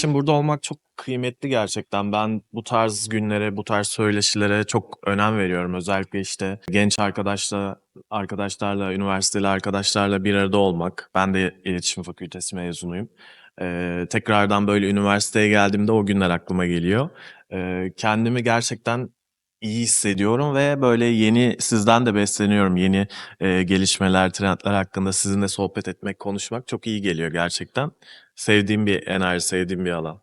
için burada olmak çok kıymetli gerçekten. Ben bu tarz günlere, bu tarz söyleşilere çok önem veriyorum. Özellikle işte genç arkadaşla, arkadaşlarla, üniversiteli arkadaşlarla bir arada olmak. Ben de iletişim fakültesi mezunuyum. Ee, tekrardan böyle üniversiteye geldiğimde o günler aklıma geliyor. Ee, kendimi gerçekten iyi hissediyorum ve böyle yeni sizden de besleniyorum. Yeni e, gelişmeler, trendler hakkında sizinle sohbet etmek, konuşmak çok iyi geliyor gerçekten. Sevdiğim bir enerji, sevdiğim bir alan.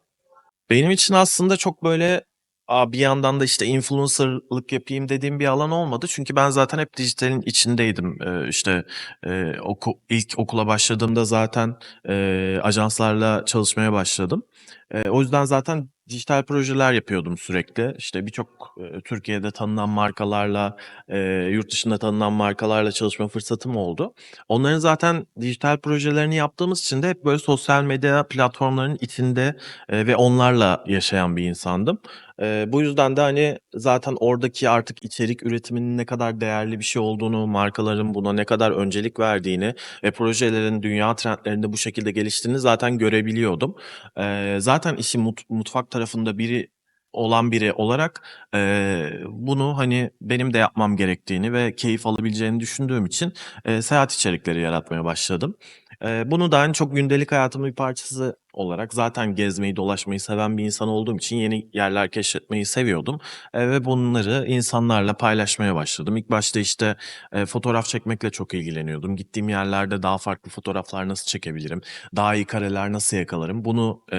Benim için aslında çok böyle bir yandan da işte influencerlık yapayım dediğim bir alan olmadı. Çünkü ben zaten hep dijitalin içindeydim. Ee, işte e, oku, ilk okula başladığımda zaten e, ajanslarla çalışmaya başladım. E, o yüzden zaten dijital projeler yapıyordum sürekli. İşte birçok e, Türkiye'de tanınan markalarla, e, yurt dışında tanınan markalarla çalışma fırsatım oldu. Onların zaten dijital projelerini yaptığımız için de hep böyle sosyal medya platformlarının içinde e, ve onlarla yaşayan bir insandım. E, bu yüzden de hani zaten oradaki artık içerik üretiminin ne kadar değerli bir şey olduğunu, markaların buna ne kadar öncelik verdiğini ve projelerin dünya trendlerinde bu şekilde geliştiğini zaten görebiliyordum. E, zaten işin mut- mutfak tarafında biri olan biri olarak eee, bunu hani benim de yapmam gerektiğini ve keyif alabileceğini düşündüğüm için eee, seyahat içerikleri yaratmaya başladım. Eee, bunu da hani çok gündelik hayatımın bir parçası olarak zaten gezmeyi, dolaşmayı seven bir insan olduğum için yeni yerler keşfetmeyi seviyordum Eee, ve bunları insanlarla paylaşmaya başladım. İlk başta işte eee, fotoğraf çekmekle çok ilgileniyordum. Gittiğim yerlerde daha farklı fotoğraflar nasıl çekebilirim, daha iyi kareler nasıl yakalarım bunu eee,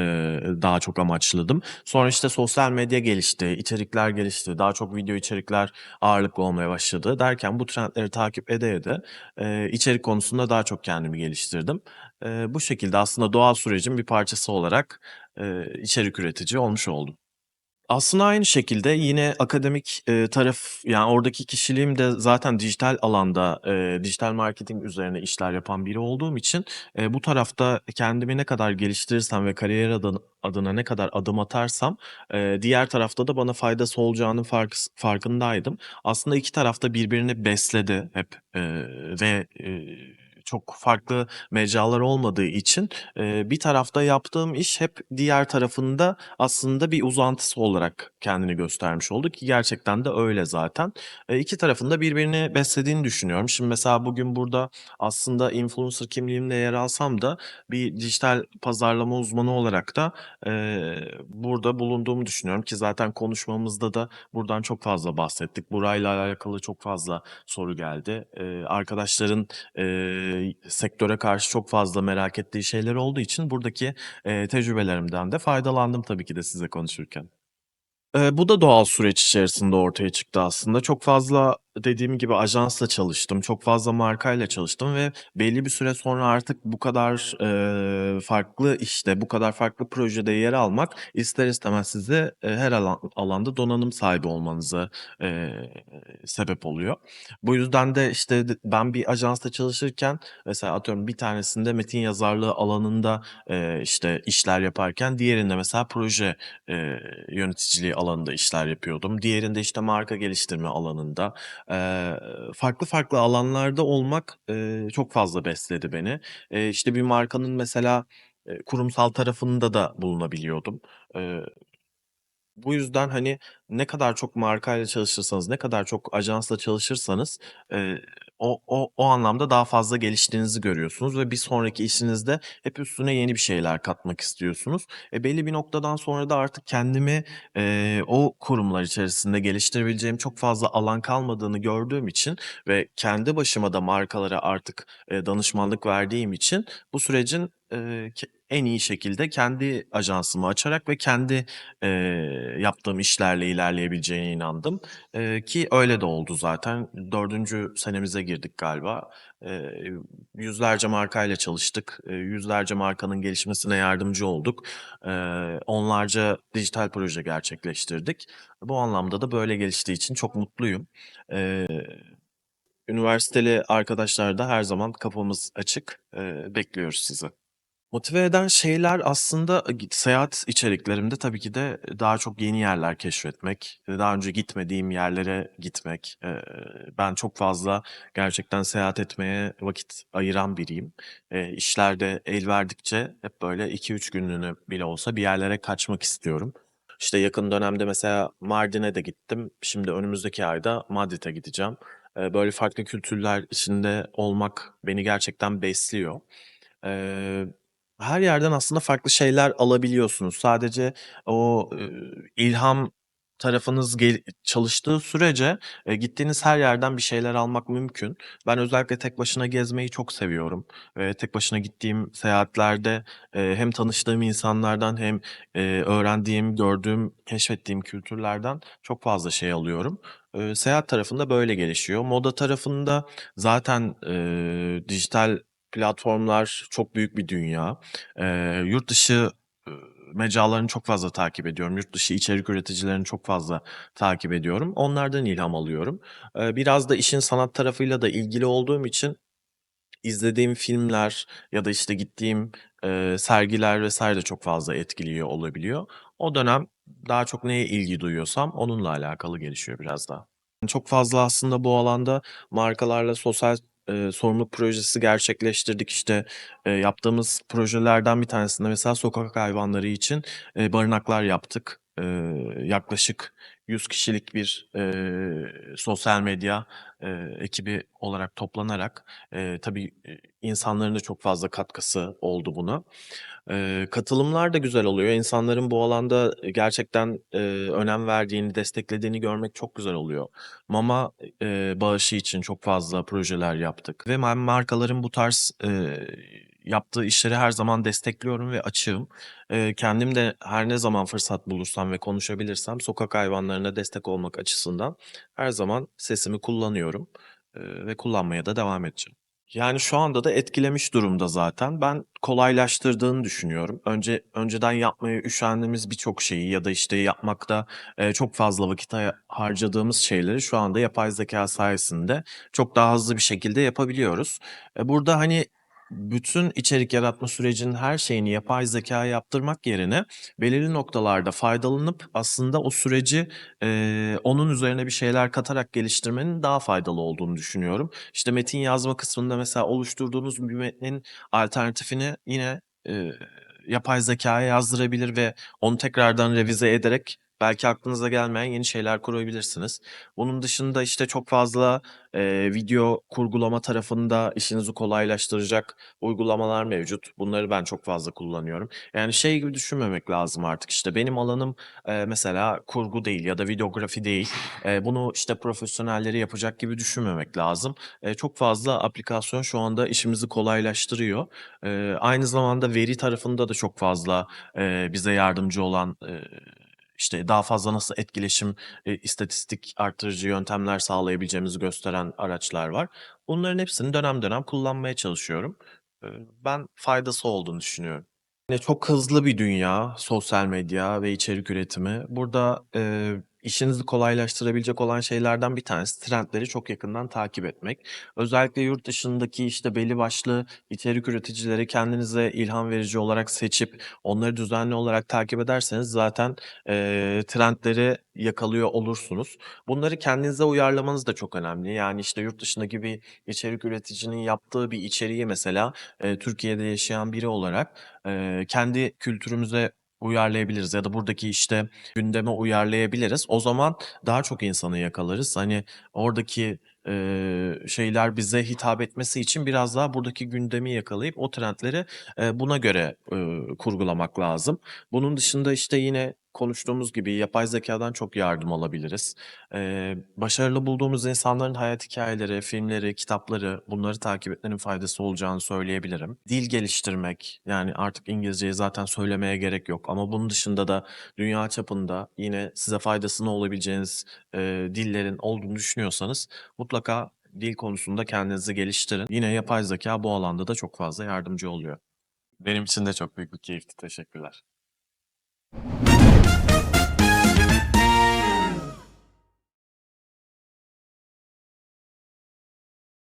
daha çok amaçladım. Sonra işte sosyal medya gelişti, içerikler gelişti, daha çok video içerikler ağırlıklı olmaya başladı derken bu trendleri takip ede ede eee, içerik konusunda daha çok kendimi geliştirdim. Eee, bu şekilde aslında doğal sürecin bir parçası olarak eee, içerik üretici olmuş oldum. Aslında aynı şekilde yine akademik, eee, taraf yani oradaki kişiliğim de zaten dijital alanda, eee, dijital marketing üzerine işler yapan biri olduğum için, eee, bu tarafta kendimi ne kadar geliştirirsem ve kariyer adın adına ne kadar adım atarsam, eee, diğer tarafta da bana faydası olacağının farkıs farkındaydım. Aslında 2 taraf da birbirini besledi hep, eee, ve, eee, çok farklı mecralar olmadığı için, eee, bir tarafta yaptığım iş hep diğer tarafında aslında bir uzantısı olarak kendini göstermiş oldu ki gerçekten de öyle zaten. Eee, 2 tarafın da birbirini beslediğini düşünüyorum. Şimdi mesela bugün burada aslında influencer kimliğimle yer alsam da bir dijital pazarlama uzmanı olarak da, eee, burada bulunduğumu düşünüyorum ki zaten konuşmamızda da buradan çok fazla bahsettik. Burayla alakalı çok fazla soru geldi. Eee, arkadaşların, sektöre karşı çok fazla merak ettiği şeyler olduğu için buradaki, eee, tecrübelerimden de faydalandım tabii ki de size konuşurken. Eee, bu da doğal süreç içerisinde ortaya çıktı aslında. Çok fazla dediğim gibi ajansla çalıştım, çok fazla markayla çalıştım ve belli bir süre sonra artık bu kadar, eee, farklı işte, bu kadar farklı projede yer almak ister istemez size, eee, her alan alanda donanım sahibi olmanıza, eee, sebep oluyor. Bu yüzden de işte ben bir ajansta çalışırken mesela atıyorum bir tanesinde metin yazarlığı alanında, eee, işte işler yaparken diğerinde mesela proje, eee, yöneticiliği alanında işler yapıyordum. Diğerinde işte marka geliştirme alanında. Eee, farklı farklı alanlarda olmak, eee, çok fazla besledi beni. Eee, işte bir markanın mesela, eee, kurumsal tarafında da bulunabiliyordum. Eee bu yüzden, hani, ne kadar çok markayla çalışırsanız, ne kadar çok ajansla çalışırsanız, eee, o o o anlamda daha fazla geliştiğinizi görüyorsunuz ve bir sonraki işinizde hep üstüne yeni bir şeyler katmak istiyorsunuz. E, belli bir noktadan sonra da artık kendimi, eee, o kurumlar içerisinde geliştirebileceğim çok fazla alan kalmadığını gördüğüm için ve kendi başıma da markalara artık, eee, danışmanlık verdiğim için bu sürecin, en iyi şekilde kendi ajansımı açarak ve kendi Eee, yaptığım işlerle ilerleyebileceğine inandım, eee, ki öyle de oldu zaten. Dördüncü senemize girdik galiba. Eee, yüzlerce markayla çalıştık. Eee, yüzlerce markanın gelişmesine yardımcı olduk. Eee, onlarca dijital proje gerçekleştirdik. Bu anlamda da böyle geliştiği için çok mutluyum. Eee, üniversiteli arkadaşlar da her zaman kapımız açık. Eee, bekliyoruz sizi. Motive eden şeyler aslında gi seyahat içeriklerimde tabii ki de daha çok yeni yerler keşfetmek, eee, daha önce gitmediğim yerlere gitmek. Ben çok fazla gerçekten seyahat etmeye vakit ayıran biriyim. Eee, işler de el verdikçe hep böyle 2-3 günlüğüne bile olsa bir yerlere kaçmak istiyorum. İşte, yakın dönemde mesela Mardin'e de gittim. Şimdi önümüzdeki ayda Madrid'e gideceğim. Böyle farklı kültürler içinde olmak beni gerçekten besliyor. Eee, her yerden aslında farklı şeyler alabiliyorsunuz. Sadece o, ilham tarafınız çalıştığı sürece, gittiğiniz her yerden bir şeyler almak mümkün. Ben özellikle tek başına gezmeyi çok seviyorum. Tek başına gittiğim seyahatlerde, hem tanıştığım insanlardan hem, öğrendiğim, gördüğüm, keşfettiğim kültürlerden çok fazla şey alıyorum. Seyahat tarafında böyle gelişiyor. Moda tarafında zaten, dijital platformlar çok büyük bir dünya. Eee, yurt dışı, ııı, mecralarını çok fazla takip ediyorum. Yurt dışı içerik üreticilerini çok fazla takip ediyorum. Onlardan ilham alıyorum. Eee, biraz da işin sanat tarafıyla da ilgili olduğum için izlediğim filmler ya da, işte, gittiğim, eee, sergiler vs. de çok fazla etkiliyor olabiliyor. O dönem daha çok neye ilgi duyuyorsam onunla alakalı gelişiyor biraz daha. Çok fazla aslında bu alanda markalarla sosyal, eee, sorumluluk projesi gerçekleştirdik. İşte, eee, yaptığımız projelerden bir tanesinde mesela sokak hayvanları için, eee, barınaklar yaptık. Eee, yaklaşık 100 kişilik bir, eee, sosyal medya, eee, ekibi olarak toplanarak, eee, tabii, insanların da çok fazla katkısı oldu buna. Eee, katılımlar da güzel oluyor. İnsanların bu alanda, gerçekten, eee, önem verdiğini, desteklediğini görmek çok güzel oluyor. Mama, eee, bağışı için çok fazla projeler yaptık ve markaların bu tarz, eee, yaptığı işleri her zaman destekliyorum ve açığım. Eee, kendim de her ne zaman fırsat bulursam ve konuşabilirsem sokak hayvanlarına destek olmak açısından her zaman sesimi kullanıyorum, eee, ve kullanmaya da devam edeceğim. Yani, şu anda da etkilemiş durumda zaten. Ben kolaylaştırdığını düşünüyorum. Önce önceden yapmaya üşendiğimiz birçok şeyi ya da, işte, yapmakta, eee, çok fazla vakit harcadığımız şeyleri şu anda yapay zekâ sayesinde çok daha hızlı bir şekilde yapabiliyoruz. Eee, burada, hani, bütün içerik yaratma sürecinin her şeyini yapay zekâya yaptırmak yerine belirli noktalarda faydalanıp aslında o süreci, eee, onun üzerine bir şeyler katarak geliştirmenin daha faydalı olduğunu düşünüyorum. İşte, metin yazma kısmında mesela oluşturduğunuz bir metnin alternatifini yine, eee, yapay zekâya yazdırabilir ve onu tekrardan revize ederek belki aklınıza gelmeyen yeni şeyler kurabilirsiniz. Bunun dışında, işte, çok fazla, eee, video kurgulama tarafında işinizi kolaylaştıracak uygulamalar mevcut. Bunları ben çok fazla kullanıyorum. Yani, şey gibi düşünmemek lazım artık, işte, benim alanım, eee, mesela kurgu değil ya da videografi değil. Eee, bunu, işte, profesyonelleri yapacak gibi düşünmemek lazım. Eee, çok fazla aplikasyon şu anda işimizi kolaylaştırıyor. Eee, aynı zamanda veri tarafında da çok fazla, eee, bize yardımcı olan, eee, işte, daha fazla nasıl etkileşim, eee, istatistik arttırıcı yöntemler sağlayabileceğimizi gösteren araçlar var. Bunların hepsini dönem dönem kullanmaya çalışıyorum. Eee, ben faydası olduğunu düşünüyorum. Yine çok hızlı bir dünya sosyal medya ve içerik üretimi. Burada, eee, işinizi kolaylaştırabilecek olan şeylerden bir tanesi trendleri çok yakından takip etmek. Özellikle yurt dışındaki, işte, belli başlı içerik üreticileri kendinize ilham verici olarak seçip onları düzenli olarak takip ederseniz zaten, eee, trendleri yakalıyor olursunuz. Bunları kendinize uyarlamanız da çok önemli. Yani, işte, yurt dışındaki bir içerik üreticinin yaptığı bir içeriği mesela, eee, Türkiye'de yaşayan biri olarak, eee, kendi kültürümüze uyarlayabiliriz ya da buradaki, işte, gündeme uyarlayabiliriz. O zaman daha çok insanı yakalarız. Hani, oradaki, eee, şeyler bize hitap etmesi için biraz daha buradaki gündemi yakalayıp o trendleri, eee, buna göre, ııı, kurgulamak lazım. Bunun dışında, işte, yine konuştuğumuz gibi yapay zekâdan çok yardım alabiliriz. Eee, başarılı bulduğumuz insanların hayat hikâyeleri, filmleri, kitapları bunları takip etmenin faydası olacağını söyleyebilirim. Dil geliştirmek, yani, artık İngilizceyi zaten söylemeye gerek yok ama bunun dışında da dünya çapında yine size faydasının olabileceğiniz, eee, dillerin olduğunu düşünüyorsanız mutlaka dil konusunda kendinizi geliştirin. Yine yapay zekâ bu alanda da çok fazla yardımcı oluyor. Benim için de çok büyük bir keyifti. Teşekkürler.